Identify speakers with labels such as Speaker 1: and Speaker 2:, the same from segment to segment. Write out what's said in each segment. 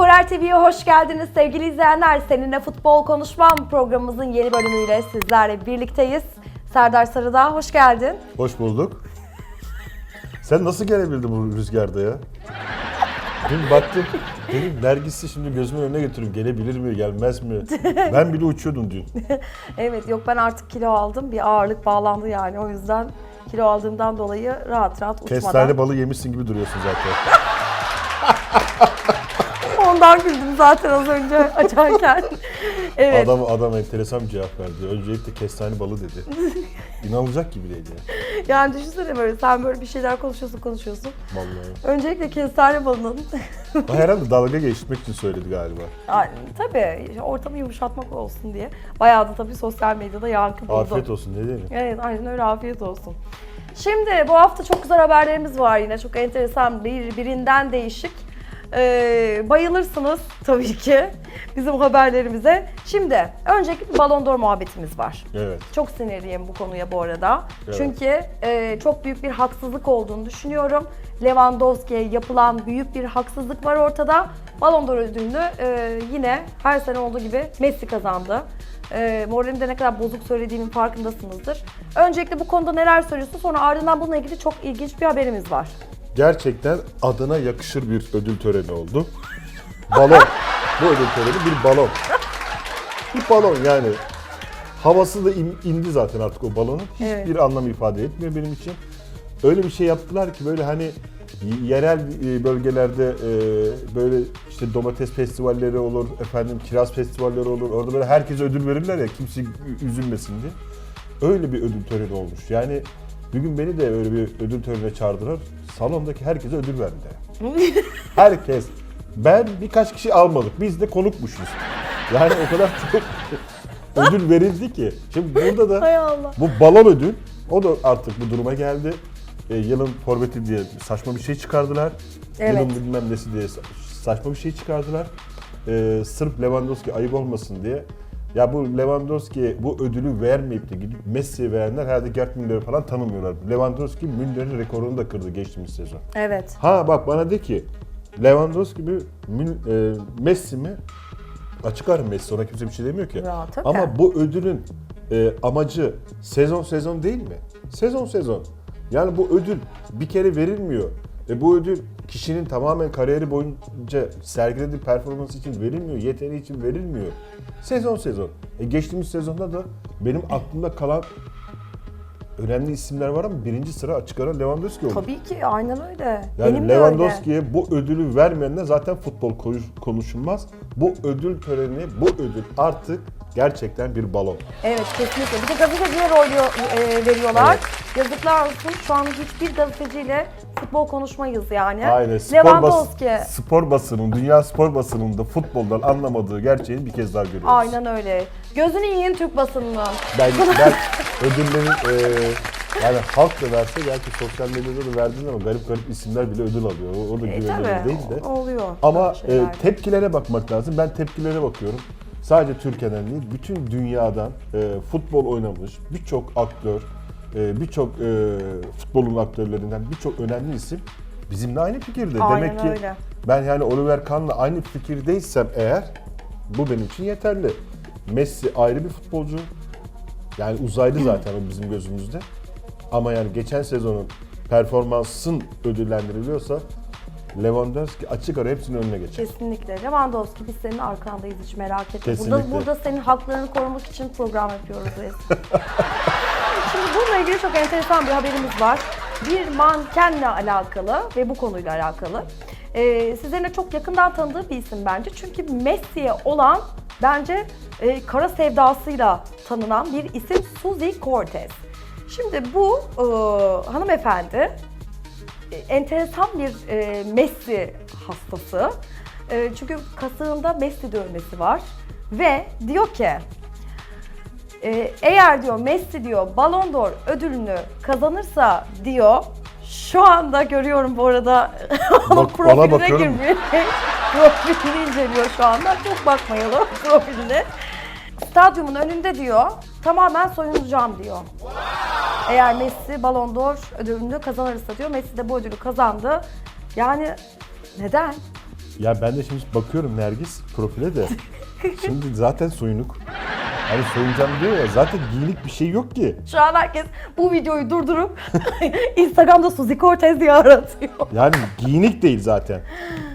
Speaker 1: Skorer TV'ye hoş geldiniz sevgili izleyenler. Seninle futbol konuşmam programımızın yeni bölümüyle sizlerle birlikteyiz. Serdar Sarıdağ hoş geldin.
Speaker 2: Hoş bulduk. Sen nasıl gelebildin bu rüzgarda ya? Dün baktım, dedim Nergis'i şimdi gözümün önüne getiriyorum. Gelebilir mi, gelmez mi? Ben bile uçuyordum dün.
Speaker 1: Evet yok ben artık kilo aldım. Bir ağırlık bağlandı yani o yüzden kilo aldığımdan dolayı rahat rahat uçmadan.
Speaker 2: Kestane balı yemişsin gibi duruyorsun zaten.
Speaker 1: Ondan güldüm zaten az önce açarken. evet.
Speaker 2: Adam adam enteresan bir cevap verdi. Öncelikle kestane balı dedi. İnanılacak gibi değil ya.
Speaker 1: Yani düşünsene böyle sen böyle bir şeyler konuşuyorsun konuşuyorsun.
Speaker 2: Vallahi.
Speaker 1: Öncelikle kestane balının
Speaker 2: herhalde dalga geçmek için söyledi galiba.
Speaker 1: Yani, tabii ortamı yumuşatmak olsun diye. Bayağı da tabii sosyal medyada yankı buldu.
Speaker 2: Afiyet olsun ne diyelim.
Speaker 1: Evet aynen öyle afiyet olsun. Şimdi bu hafta çok güzel haberlerimiz var yine. Çok enteresan bir birinden değişik. Ee, bayılırsınız tabii ki bizim haberlerimize. Şimdi önceki bir Ballon d'Or muhabbetimiz var.
Speaker 2: Evet.
Speaker 1: Çok sinirliyim bu konuya bu arada.
Speaker 2: Evet.
Speaker 1: Çünkü e, çok büyük bir haksızlık olduğunu düşünüyorum. Lewandowski'ye yapılan büyük bir haksızlık var ortada. Ballon d'Or ödülünü e, yine her sene olduğu gibi Messi kazandı. E, moralimde ne kadar bozuk söylediğimin farkındasınızdır. Öncelikle bu konuda neler söylüyorsun sonra ardından bununla ilgili çok ilginç bir haberimiz var.
Speaker 2: Gerçekten adına yakışır bir ödül töreni oldu. Balon. Bu ödül töreni bir balon. Bir balon yani. Havası da in- indi zaten artık o balonun. Hiçbir
Speaker 1: Evet.
Speaker 2: anlam ifade etmiyor benim için. Öyle bir şey yaptılar ki böyle hani y- yerel e, bölgelerde e, böyle işte domates festivalleri olur, efendim kiraz festivalleri olur. Orada böyle herkese ödül verirler ya kimse ü- üzülmesin diye. Öyle bir ödül töreni olmuş. Yani bir gün beni de öyle bir ödül törenine çağırdılar. Salondaki herkese ödül verdiler. Herkes. Ben birkaç kişi almadık. Biz de konukmuşuz. Yani o kadar çok ödül verildi ki. Şimdi burada da bu balon ödül o da artık bu duruma geldi. E, yılın forveti diye saçma bir şey çıkardılar.
Speaker 1: Evet.
Speaker 2: Yılın bilmem nesi diye sa- saçma bir şey çıkardılar. E, sırf Lewandowski ayıp olmasın diye. Ya bu Lewandowski bu ödülü vermeyip de gidip Messi'ye verenler herhalde Gerd Müller'i falan tanımıyorlar. Lewandowski Müller'in rekorunu da kırdı geçtiğimiz sezon.
Speaker 1: Evet.
Speaker 2: Ha bak bana de ki Lewandowski mi Mül- e, Messi mi? Açık ara Messi ona kimse bir şey demiyor ki.
Speaker 1: Tabii.
Speaker 2: Ama bu ödülün e, amacı sezon sezon değil mi? Sezon sezon. Yani bu ödül bir kere verilmiyor. E bu ödül kişinin tamamen kariyeri boyunca sergilediği performans için verilmiyor, yeteneği için verilmiyor. Sezon sezon. E geçtiğimiz sezonda da benim aklımda kalan önemli isimler var ama birinci sıra açık ara Lewandowski oldu.
Speaker 1: Tabii ki aynen öyle.
Speaker 2: Yani
Speaker 1: Benim de.
Speaker 2: Lewandowski'ye bu ödülü vermeyenler zaten futbol konuş- konuşulmaz. Bu ödül töreni, bu ödül artık gerçekten bir balon.
Speaker 1: Evet kesinlikle. Bir de gazeteciye rol e, veriyorlar. Yazıklar olsun şu an hiçbir gazeteciyle futbol konuşmayız yani.
Speaker 2: Aynen. Spor,
Speaker 1: Lewandowski.
Speaker 2: bas, spor basının, dünya spor basınında futboldan anlamadığı gerçeğini bir kez daha görüyoruz.
Speaker 1: Aynen öyle. Gözünü yiyin Türk basınının.
Speaker 2: Ben, ben ödüllerin e, yani halk da verse belki sosyal medyada da verdiğinde ama garip garip isimler bile ödül alıyor. O, o da
Speaker 1: E,
Speaker 2: güvenilir değil de.
Speaker 1: oluyor.
Speaker 2: Ama e, tepkilere bakmak lazım. Ben tepkilere bakıyorum. Sadece Türkiye'den değil, bütün dünyadan e, futbol oynamış birçok aktör, e, birçok e, futbolun aktörlerinden birçok önemli isim bizimle aynı fikirde.
Speaker 1: Aynen
Speaker 2: Demek ki
Speaker 1: öyle.
Speaker 2: ben yani Oliver Kahn'la aynı fikirdeysem eğer bu benim için yeterli. Messi ayrı bir futbolcu. Yani uzaylı zaten o bizim gözümüzde. Ama yani geçen sezonun performansın ödüllendiriliyorsa Lewandowski açık ara hepsinin önüne geçer.
Speaker 1: Kesinlikle. Lewandowski biz senin arkandayız hiç merak etme.
Speaker 2: Kesinlikle.
Speaker 1: Burada, burada senin haklarını korumak için program yapıyoruz biz. Şimdi bununla ilgili çok enteresan bir haberimiz var. Bir mankenle alakalı ve bu konuyla alakalı. Ee, sizlerin de çok yakından tanıdığı bir isim bence. Çünkü Messi'ye olan bence e, kara sevdasıyla tanınan bir isim Suzy Cortez. Şimdi bu e, hanımefendi enteresan bir e, Messi hastası. E, çünkü kasığında Messi dövmesi var ve diyor ki e, eğer diyor Messi diyor Ballon d'Or ödülünü kazanırsa diyor şu anda görüyorum bu arada
Speaker 2: Bak, ona
Speaker 1: profiline girmiş. profilini inceliyor şu anda. Çok bakmayalım profiline. Stadyumun önünde diyor tamamen soyunacağım diyor. Eğer Messi Ballon d'Or ödülünü kazanırsa diyor. Messi de bu ödülü kazandı. Yani neden?
Speaker 2: Ya ben de şimdi bakıyorum Nergis profile de. Şimdi zaten soyunuk. Hani soyunacağım diyor ya zaten giyinik bir şey yok ki.
Speaker 1: Şu an herkes bu videoyu durdurup Instagram'da Suzy Cortez diye aratıyor.
Speaker 2: Yani giyinik değil zaten.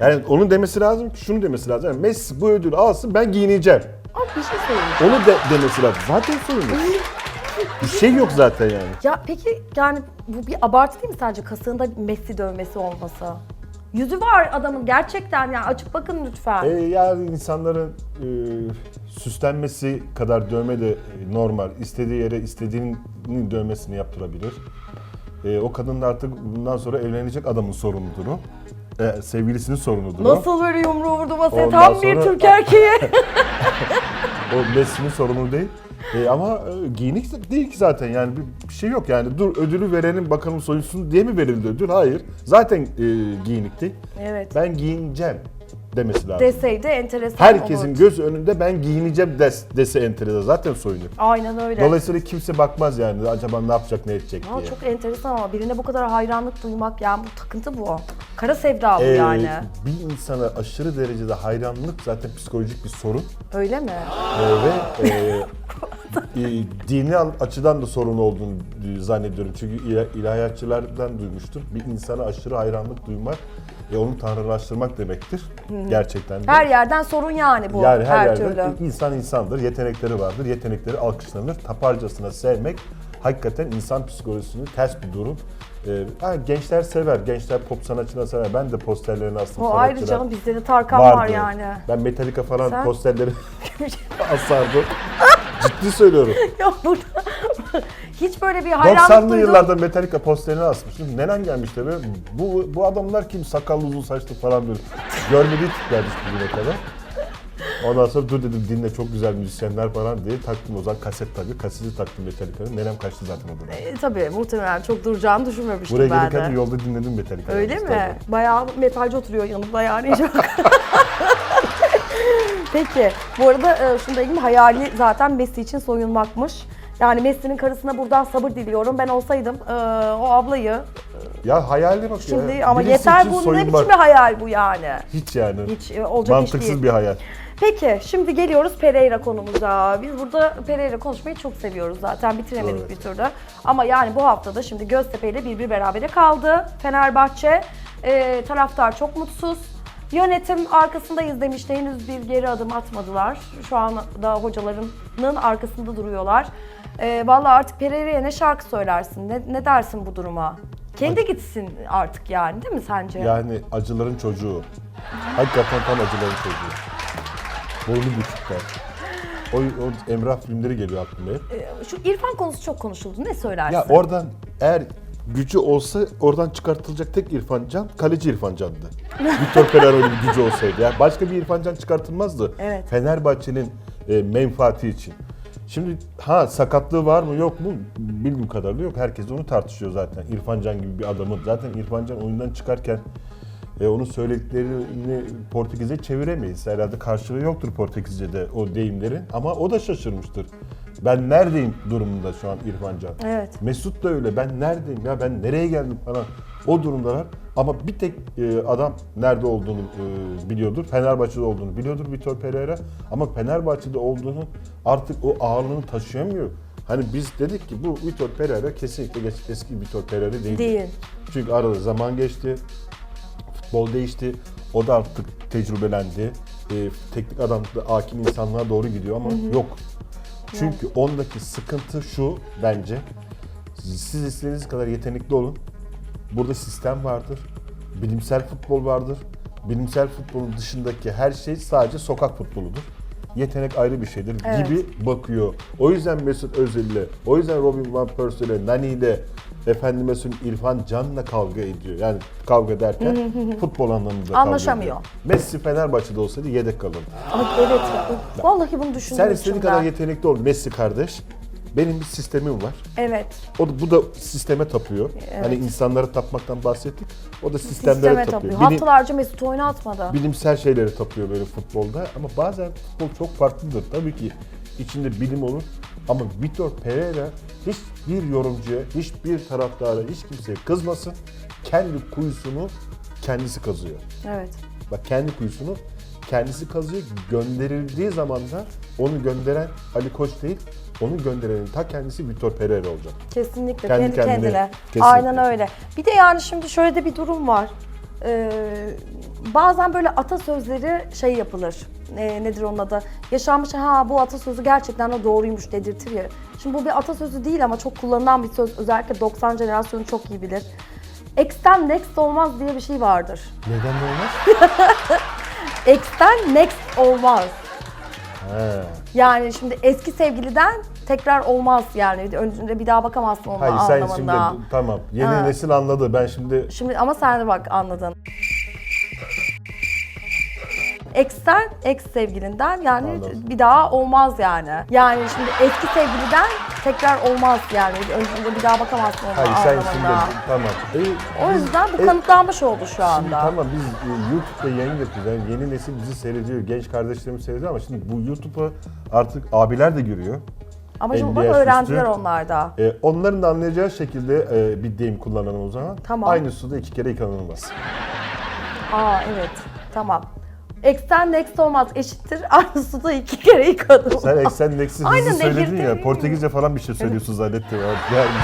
Speaker 2: Yani onun demesi lazım ki şunu demesi lazım. Yani Messi bu ödülü alsın ben giyineceğim.
Speaker 1: Abi bir şey söyleyeyim.
Speaker 2: Onu de, demesi lazım. Zaten soyunuk. bir şey yok zaten yani.
Speaker 1: Ya peki yani bu bir abartı değil mi sence kasığında Messi dövmesi olması? Yüzü var adamın gerçekten yani açıp bakın lütfen.
Speaker 2: E, yani insanların e, süslenmesi kadar dövme de e, normal. İstediği yere istediğinin dövmesini yaptırabilir. E, o kadın da artık bundan sonra evlenecek adamın sorunudur o. E, sevgilisinin sorunudur o.
Speaker 1: Nasıl böyle yumruğu vurdu masaya
Speaker 2: Ondan
Speaker 1: tam bir
Speaker 2: sonra-
Speaker 1: Türk erkeği.
Speaker 2: O Messi'nin sorunu değil. E, ama e, giyinik değil ki zaten yani bir, bir şey yok yani dur ödülü verenin bakalım soyunsun diye mi verildi ödül? Hayır. Zaten e, giyinik değil.
Speaker 1: evet.
Speaker 2: Ben giyineceğim demesi lazım.
Speaker 1: Deseydi enteresan
Speaker 2: Herkesin
Speaker 1: olurdu.
Speaker 2: göz önünde ben giyineceğim des, dese enterede zaten soyunur.
Speaker 1: Aynen öyle.
Speaker 2: Dolayısıyla kimse bakmaz yani acaba ne yapacak ne edecek
Speaker 1: Ama
Speaker 2: diye.
Speaker 1: çok enteresan ama birine bu kadar hayranlık duymak yani bu takıntı bu. Kara sevda bu
Speaker 2: Ee,
Speaker 1: yani.
Speaker 2: Bir insana aşırı derecede hayranlık zaten psikolojik bir sorun
Speaker 1: Öyle mi?
Speaker 2: Ee, ve e, e, dini an- açıdan da sorun olduğunu zannediyorum. Çünkü ila- ilahiyatçılardan duymuştum. Bir insana aşırı hayranlık duymak e, onu tanrılaştırmak demektir. Gerçekten de.
Speaker 1: Her yerden sorun yani bu
Speaker 2: Yani her,
Speaker 1: her,
Speaker 2: yerde
Speaker 1: türlü.
Speaker 2: insan insandır, yetenekleri vardır, yetenekleri alkışlanır. Taparcasına sevmek hakikaten insan psikolojisini ters bir durum. Ee, ha, gençler sever, gençler pop sanatçılarını sever. Ben de posterlerini astım
Speaker 1: O ayrı canım bizde de Tarkan var
Speaker 2: vardı.
Speaker 1: yani.
Speaker 2: Ben Metallica falan
Speaker 1: Sen?
Speaker 2: posterleri asardım. Ciddi söylüyorum.
Speaker 1: ya burada hiç böyle bir hayranlık
Speaker 2: 90'lı
Speaker 1: duydum.
Speaker 2: yıllarda Metallica posterini asmıştım. Nenen gelmişti böyle. Bu, bu adamlar kim? Sakallı uzun saçlı falan böyle. Görmediği tip gelmiş bugüne kadar. Ondan sonra dur dedim dinle çok güzel müzisyenler falan diye taktım o zaman kaset tabii. Kaseti taktım Metallica'nın. Nenem kaçtı zaten o dönem.
Speaker 1: E, tabii muhtemelen çok duracağını düşünmemiştim
Speaker 2: Buraya
Speaker 1: ben
Speaker 2: gelirken de
Speaker 1: de.
Speaker 2: yolda dinledim Metallica'yı.
Speaker 1: Öyle mi?
Speaker 2: Tabii.
Speaker 1: Bayağı metalci oturuyor yanımda yani. Peki bu arada e, şunu da ilgili hayali zaten Messi için soyunmakmış. Yani Messi'nin karısına buradan sabır diliyorum. Ben olsaydım e, o ablayı
Speaker 2: Ya hayali bak
Speaker 1: şimdi
Speaker 2: ya.
Speaker 1: ama
Speaker 2: Birisi
Speaker 1: yeter
Speaker 2: için
Speaker 1: bu ne
Speaker 2: soyunmak.
Speaker 1: biçim bir hayal bu yani.
Speaker 2: Hiç yani.
Speaker 1: Hiç e, olacak iş
Speaker 2: Mantıksız
Speaker 1: değil.
Speaker 2: bir hayal.
Speaker 1: Peki şimdi geliyoruz Pereira konumuza. Biz burada Pereira konuşmayı çok seviyoruz zaten bitiremedik
Speaker 2: Evet.
Speaker 1: bir türlü. Ama yani bu haftada şimdi Göztepe ile bir bir berabere kaldı. Fenerbahçe e, taraftar çok mutsuz. Yönetim arkasındayız demişti. Henüz bir geri adım atmadılar. Şu anda hocalarının arkasında duruyorlar. E, vallahi artık Pereira'ya ne şarkı söylersin? Ne, ne dersin bu duruma? Kendi gitsin artık yani değil mi sence?
Speaker 2: Yani acıların çocuğu. Hakikaten tam acıların çocuğu. Burnu bükükler. O, o Emrah filmleri geliyor aklıma hep.
Speaker 1: E, Şu İrfan konusu çok konuşuldu. Ne söylersin?
Speaker 2: Ya oradan eğer gücü olsa oradan çıkartılacak tek İrfan Can kaleci İrfan Can'dı. Victor bir gücü olsaydı. Ya başka bir İrfan Can çıkartılmazdı.
Speaker 1: Evet.
Speaker 2: Fenerbahçe'nin e, menfaati için. Şimdi ha sakatlığı var mı yok mu bildiğim kadarıyla yok. Herkes onu tartışıyor zaten. İrfan Can gibi bir adamın. Zaten İrfan Can oyundan çıkarken e, onun söylediklerini Portekizce çeviremeyiz. Herhalde karşılığı yoktur Portekizce'de o deyimlerin. Ama o da şaşırmıştır. Ben neredeyim durumunda şu an İrfan Can.
Speaker 1: Evet.
Speaker 2: Mesut da öyle. Ben neredeyim ya ben nereye geldim falan. O durumdalar. Ama bir tek e, adam nerede olduğunu e, biliyordur. Fenerbahçe'de olduğunu biliyordur Vitor Pereira. Ama Fenerbahçe'de olduğunu artık o ağırlığını taşıyamıyor. Hani biz dedik ki bu Vitor Pereira kesinlikle eski Vitor Pereira değil.
Speaker 1: Değil.
Speaker 2: Çünkü arada zaman geçti. Futbol değişti. O da artık tecrübelendi. E, teknik adam da hakim insanlığa doğru gidiyor ama yok. Çünkü ondaki sıkıntı şu bence. Siz istediğiniz kadar yetenekli olun. Burada sistem vardır. Bilimsel futbol vardır. Bilimsel futbolun dışındaki her şey sadece sokak futboludur. Yetenek ayrı bir şeydir
Speaker 1: Evet.
Speaker 2: gibi bakıyor. O yüzden Mesut Özil'le, o yüzden Robin Van Persie'yle, Nani'yle, efendime söyleyeyim İrfan Can'la kavga ediyor. Yani kavga derken futbol anlamında kavga
Speaker 1: Anlaşamıyor.
Speaker 2: ediyor. Messi Fenerbahçe'de olsaydı yedek kalırdı.
Speaker 1: Ay evet. Vallahi bunu düşündüm.
Speaker 2: Sen istediğin
Speaker 1: içimden.
Speaker 2: kadar yetenekli ol Messi kardeş. Benim bir sistemim var.
Speaker 1: Evet.
Speaker 2: O da, bu da sisteme tapıyor.
Speaker 1: Evet.
Speaker 2: Hani insanlara tapmaktan bahsettik. O da sistemlere
Speaker 1: Sisteme
Speaker 2: tapıyor.
Speaker 1: tapıyor.
Speaker 2: Bilim-
Speaker 1: Haftalarca Mesut oynatmadı.
Speaker 2: bilimsel şeyleri tapıyor böyle futbolda. Ama bazen futbol çok farklıdır. Tabii ki içinde bilim olur. Ama Vitor Pereira hiçbir yorumcuya, hiçbir taraftara, hiç kimseye kızmasın. Kendi kuyusunu kendisi kazıyor.
Speaker 1: Evet.
Speaker 2: Bak kendi kuyusunu kendisi kazıyor. Gönderildiği zaman da onu gönderen Ali Koç değil, onu gönderenin ta kendisi Vitor Pereira olacak.
Speaker 1: Kesinlikle
Speaker 2: Kendi
Speaker 1: kendi,
Speaker 2: kendine,
Speaker 1: kendine.
Speaker 2: kesinlikle.
Speaker 1: Aynen öyle. Bir de yani şimdi şöyle de bir durum var. Ee, bazen böyle atasözleri şey yapılır. Ee, nedir onun adı? Yaşanmış ha bu atasözü gerçekten de doğruymuş dedirtir ya. Şimdi bu bir atasözü değil ama çok kullanılan bir söz. Özellikle 90 jenerasyonu çok iyi bilir. X'ten next olmaz diye bir şey vardır.
Speaker 2: Neden de olmaz?
Speaker 1: X'ten next olmaz.
Speaker 2: He.
Speaker 1: Yani şimdi eski sevgiliden tekrar olmaz yani. Önce bir daha bakamazsın onun
Speaker 2: Hayır sen
Speaker 1: anlamında.
Speaker 2: şimdi tamam yeni
Speaker 1: Ha.
Speaker 2: nesil anladı. Ben şimdi
Speaker 1: Şimdi ama sen de bak anladın. Ex'ten, ex sevgilinden yani
Speaker 2: Anladım.
Speaker 1: bir daha olmaz yani. Yani şimdi eski sevgiliden tekrar olmaz yani. Önce bir daha bakamazsın ona
Speaker 2: hayır sen
Speaker 1: anlamında.
Speaker 2: şimdi tamam. E,
Speaker 1: O
Speaker 2: biz-
Speaker 1: yüzden bu
Speaker 2: e,
Speaker 1: kanıtlanmış oldu şu
Speaker 2: Şimdi
Speaker 1: anda.
Speaker 2: tamam biz e, YouTube'da yayın yapıyoruz. Yani yeni nesil bizi seyrediyor, genç kardeşlerimiz seyrediyor ama şimdi bu YouTube'a artık abiler de giriyor.
Speaker 1: Ama şimdi
Speaker 2: 50
Speaker 1: bak
Speaker 2: yaş
Speaker 1: öğrendiler
Speaker 2: üstü.
Speaker 1: onlar da.
Speaker 2: E, onların da anlayacağı şekilde e, bir deyim kullanalım o zaman.
Speaker 1: Tamam.
Speaker 2: Aynı suda iki kere yıkanılmaz.
Speaker 1: Aa evet tamam. Ex'ten next olmaz eşittir aynı suda iki kere yıkadım.
Speaker 2: Sen eksen
Speaker 1: Aynen,
Speaker 2: hızlı söyledin
Speaker 1: nehirde-
Speaker 2: ya. Portekizce falan bir şey söylüyorsun zannettim. ya. Yani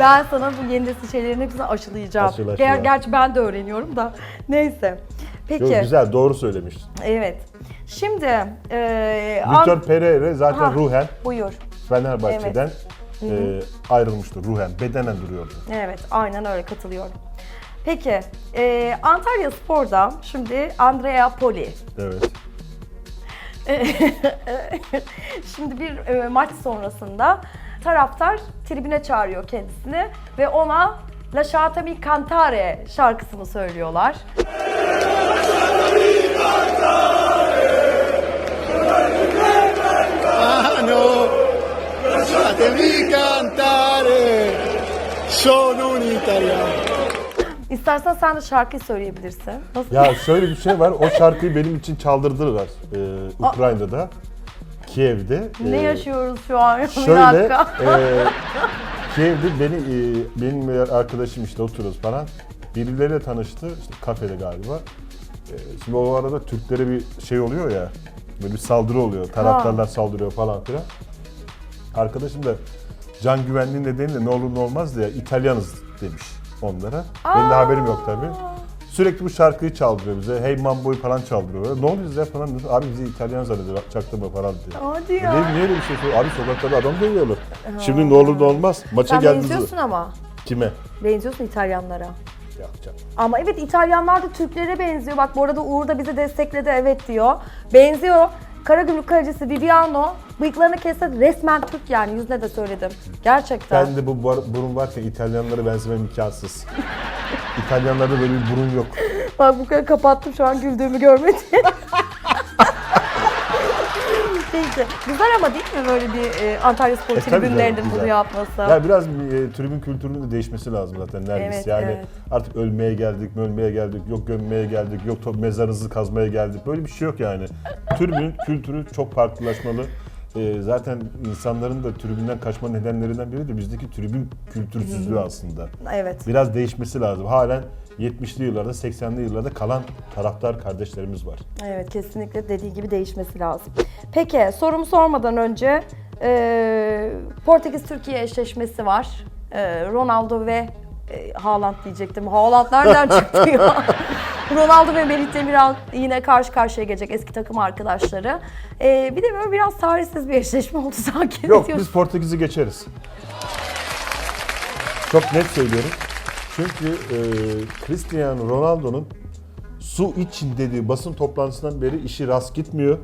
Speaker 1: Ben sana bu yeni nesil şeylerin hepsini aşılayacağım.
Speaker 2: Aşıla,
Speaker 1: Ger-
Speaker 2: aşıla.
Speaker 1: Gerçi ben de öğreniyorum da. Neyse. Peki.
Speaker 2: Yok, güzel doğru söylemiştin.
Speaker 1: Evet. Şimdi e,
Speaker 2: Victor
Speaker 1: An-
Speaker 2: Pereira zaten
Speaker 1: Ha.
Speaker 2: ruhen
Speaker 1: buyur.
Speaker 2: Fenerbahçe'den e, ayrılmıştı. Ruhen, bedenen duruyordu.
Speaker 1: Evet, aynen öyle katılıyorum. Peki, e, Antalya Spor'da şimdi Andrea Poli.
Speaker 2: Evet.
Speaker 1: şimdi bir e, maç sonrasında taraftar tribüne çağırıyor kendisini ve ona Lasciatemi Cantare şarkısını söylüyorlar.
Speaker 3: mano, lasciatemi cantare, sono un italiano.
Speaker 1: İstersen sen de şarkıyı söyleyebilirsin. Nasıl?
Speaker 2: Ya şöyle bir şey var. O şarkıyı benim için çaldırdılar e, Ukrayna'da. Kiev'de.
Speaker 1: ne
Speaker 2: E,
Speaker 1: yaşıyoruz şu an? bir
Speaker 2: Şöyle
Speaker 1: dakika.
Speaker 2: e, Kiev'de beni e, benim bir arkadaşım işte oturuyoruz falan. Birileriyle tanıştı. işte kafede galiba. E, şimdi o arada Türklere bir şey oluyor ya. Böyle bir saldırı oluyor. Taraftarlar saldırıyor falan filan. Arkadaşım da can güvenliği nedeniyle ne olur ne olmaz diye İtalyanız demiş onlara. Benim de haberim yok tabii. Sürekli bu şarkıyı çaldırıyor bize. Hey Mambo'yu falan çaldırıyor. Ne oluyoruz ya falan diyor. Abi bizi İtalyan zannediyor. Çaktırma falan diyor.
Speaker 1: Hadi ya.
Speaker 2: Dedim niye öyle bir şey söylüyor? Abi sokaklarda adam dövüyorlar. Şimdi ne olur ne olmaz. Maça
Speaker 1: Sen
Speaker 2: geldiğiniz
Speaker 1: benziyorsun ama.
Speaker 2: Kime?
Speaker 1: Benziyorsun İtalyanlara.
Speaker 2: Yapacağım.
Speaker 1: Ama evet İtalyanlar da Türklere benziyor. Bak bu arada Uğur da bizi destekledi evet diyor. Benziyor. Karagümrük kalecisi Viviano bıyıklarını kesse resmen Türk yani yüzüne de söyledim. Gerçekten.
Speaker 2: Ben de bu bar- burun varken İtalyanlara benzemem imkansız. İtalyanlarda böyle bir burun yok.
Speaker 1: Bak bu kadar kapattım şu an güldüğümü görmedi. Peki. Güzel ama değil mi böyle bir e, Antalya Spor
Speaker 2: E, tabii canım,
Speaker 1: tribünlerinin
Speaker 2: güzel.
Speaker 1: bunu yapması?
Speaker 2: Ya biraz e, tribün kültürünün de değişmesi lazım zaten neredeyse.
Speaker 1: Evet,
Speaker 2: yani
Speaker 1: evet.
Speaker 2: artık ölmeye geldik, ölmeye geldik, yok gömmeye geldik, yok mezarınızı kazmaya geldik. Böyle bir şey yok yani. Tribün kültürü çok farklılaşmalı. E, zaten insanların da tribünden kaçma nedenlerinden biri de bizdeki tribün kültürsüzlüğü aslında.
Speaker 1: Evet.
Speaker 2: Biraz değişmesi lazım. Halen 70'li yıllarda, 80'li yıllarda kalan taraftar kardeşlerimiz var.
Speaker 1: Evet kesinlikle dediği gibi değişmesi lazım. Peki sorumu sormadan önce e, Portekiz-Türkiye eşleşmesi var. E, Ronaldo ve e, Haaland diyecektim. Haaland nereden çıktı ya? Ronaldo ve Melih Demiral yine karşı karşıya gelecek eski takım arkadaşları. E, bir de böyle biraz tarihsiz bir eşleşme oldu sanki.
Speaker 2: Yok biz Portekiz'i geçeriz. Çok net söylüyorum. Çünkü e, Cristiano Ronaldo'nun su için dediği basın toplantısından beri işi rast gitmiyor.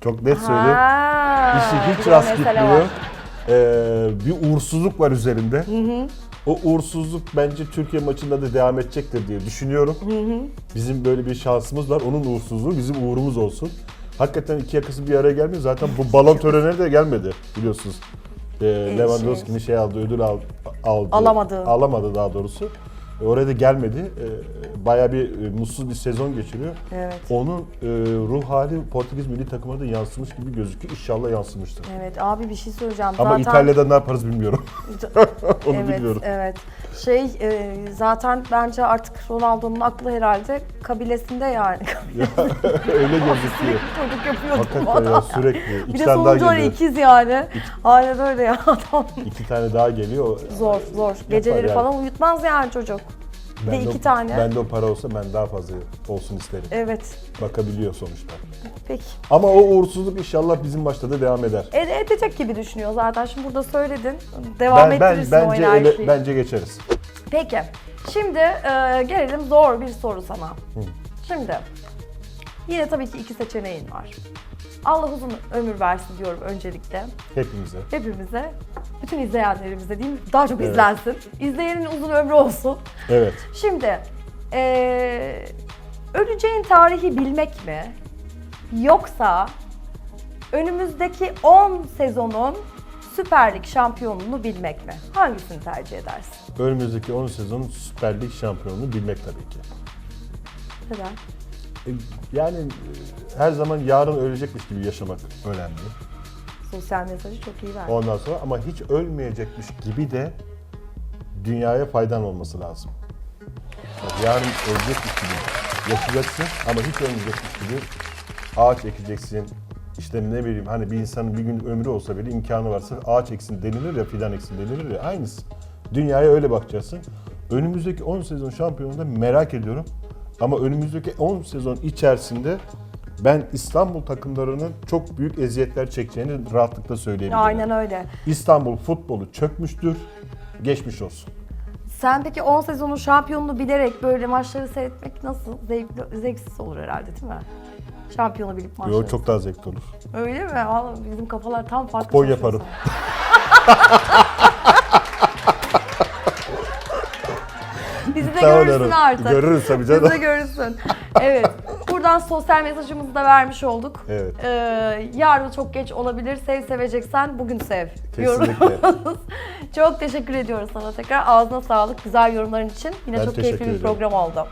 Speaker 2: Çok net söyleyeyim.
Speaker 1: Ha,
Speaker 2: İşi
Speaker 1: bir
Speaker 2: hiç
Speaker 1: de
Speaker 2: rast
Speaker 1: mesele
Speaker 2: gitmiyor. Ee, bir uğursuzluk var üzerinde. O uğursuzluk bence Türkiye maçında da devam edecektir diye düşünüyorum. Bizim böyle bir şansımız var. Onun uğursuzluğu bizim uğrumuz olsun. Hakikaten iki yakası bir araya gelmiyor. Zaten bu balon törenine de gelmedi biliyorsunuz. Ee, Lewandowski'nin şey aldı, ödül aldı, aldı.
Speaker 1: Alamadı.
Speaker 2: Alamadı daha doğrusu. Oraya da gelmedi. E, bayağı bir e, mutsuz bir sezon geçiriyor.
Speaker 1: Evet.
Speaker 2: Onun e, ruh hali Portekiz milli takımına da yansımış gibi gözüküyor. İnşallah yansımıştır.
Speaker 1: Evet abi bir şey söyleyeceğim.
Speaker 2: Ama
Speaker 1: zaten...
Speaker 2: İtalya'da ne yaparız bilmiyorum. Onu
Speaker 1: evet,
Speaker 2: bilmiyorum.
Speaker 1: Evet. Şey e, zaten bence artık Ronaldo'nun aklı herhalde kabilesinde yani.
Speaker 2: Öyle gözüküyor.
Speaker 1: Sürekli çocuk yapıyordu
Speaker 2: Hakikaten ya sürekli.
Speaker 1: Bir
Speaker 2: İki
Speaker 1: de
Speaker 2: tane daha
Speaker 1: sonuncu ara
Speaker 2: geliyor.
Speaker 1: ikiz yani. Aynen öyle ya adam.
Speaker 2: İki tane daha geliyor.
Speaker 1: Zor zor. Geceleri
Speaker 2: yani.
Speaker 1: falan uyutmaz yani çocuk. Bir de
Speaker 2: Ben
Speaker 1: iki
Speaker 2: o-
Speaker 1: tane.
Speaker 2: Ben de o para olsa ben daha fazla olsun isterim.
Speaker 1: Evet.
Speaker 2: Bakabiliyor sonuçta.
Speaker 1: Peki.
Speaker 2: Ama o uğursuzluk inşallah bizim başta da devam eder.
Speaker 1: E, edecek gibi düşünüyor zaten. Şimdi burada söyledin. Devam
Speaker 2: Ben, ben
Speaker 1: ettirirsin o
Speaker 2: bence
Speaker 1: enerjiyi.
Speaker 2: öyle, bence geçeriz.
Speaker 1: Peki. Şimdi e, gelelim zor bir soru sana. Şimdi yine tabii ki iki seçeneğin var. Allah uzun ömür versin diyorum öncelikle.
Speaker 2: Hepimize.
Speaker 1: Hepimize, bütün izleyenlerimize değil mi? Daha çok
Speaker 2: Evet.
Speaker 1: izlensin. İzleyenin uzun ömrü olsun.
Speaker 2: Evet.
Speaker 1: Şimdi e, öleceğin tarihi bilmek mi? Yoksa önümüzdeki 10 sezonun Süper Lig şampiyonluğunu bilmek mi? Hangisini tercih edersin?
Speaker 2: Önümüzdeki 10 sezonun Süper Lig şampiyonluğunu bilmek tabii ki.
Speaker 1: Neden?
Speaker 2: E, Yani e, her zaman yarın ölecekmiş gibi yaşamak önemli.
Speaker 1: Sosyal mesajı çok iyi ver.
Speaker 2: Ondan sonra ama hiç ölmeyecekmiş gibi de dünyaya faydan olması lazım. Yarın ölecekmiş gibi yaşayacaksın ama hiç ölmeyecekmiş gibi ağaç ekeceksin. İşte ne bileyim hani bir insanın bir gün ömrü olsa bile imkanı varsa ağaç eksin denilir ya fidan eksin denilir ya aynısı. Dünyaya öyle bakacaksın. Önümüzdeki 10 sezon şampiyonunda merak ediyorum. Ama önümüzdeki 10 sezon içerisinde ben İstanbul takımlarının çok büyük eziyetler çekeceğini rahatlıkla söyleyebilirim.
Speaker 1: Aynen öyle.
Speaker 2: İstanbul futbolu çökmüştür. Geçmiş olsun.
Speaker 1: Sen peki 10 sezonun şampiyonunu bilerek böyle maçları seyretmek nasıl? Zevkli, zevksiz olur herhalde değil mi? Şampiyonu bilip maçları.
Speaker 2: Yo, çok daha zevkli olur.
Speaker 1: Öyle mi? Vallahi bizim kafalar tam farklı.
Speaker 2: Kupon yaparım.
Speaker 1: görürsün
Speaker 2: canım.
Speaker 1: artık.
Speaker 2: Görürüz tabii
Speaker 1: de
Speaker 2: canım.
Speaker 1: görürsün. Evet. Buradan sosyal mesajımızı da vermiş olduk.
Speaker 2: Evet.
Speaker 1: Ee, yarın çok geç olabilir. Sev seveceksen bugün sev.
Speaker 2: Kesinlikle.
Speaker 1: çok teşekkür ediyoruz sana tekrar. Ağzına sağlık güzel yorumların için. Yine
Speaker 2: Ben
Speaker 1: çok keyifli bir program oldu.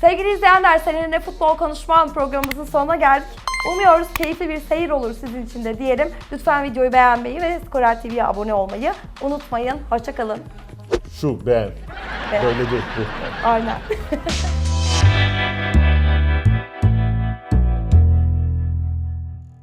Speaker 1: Sevgili izleyenler seninle futbol konuşmam programımızın sonuna geldik. Umuyoruz keyifli bir seyir olur sizin için de diyelim. Lütfen videoyu beğenmeyi ve Skorer TV'ye abone olmayı unutmayın. Hoşçakalın.
Speaker 2: Şu
Speaker 1: beğen.
Speaker 2: Böyle değil bu.
Speaker 1: Aynen.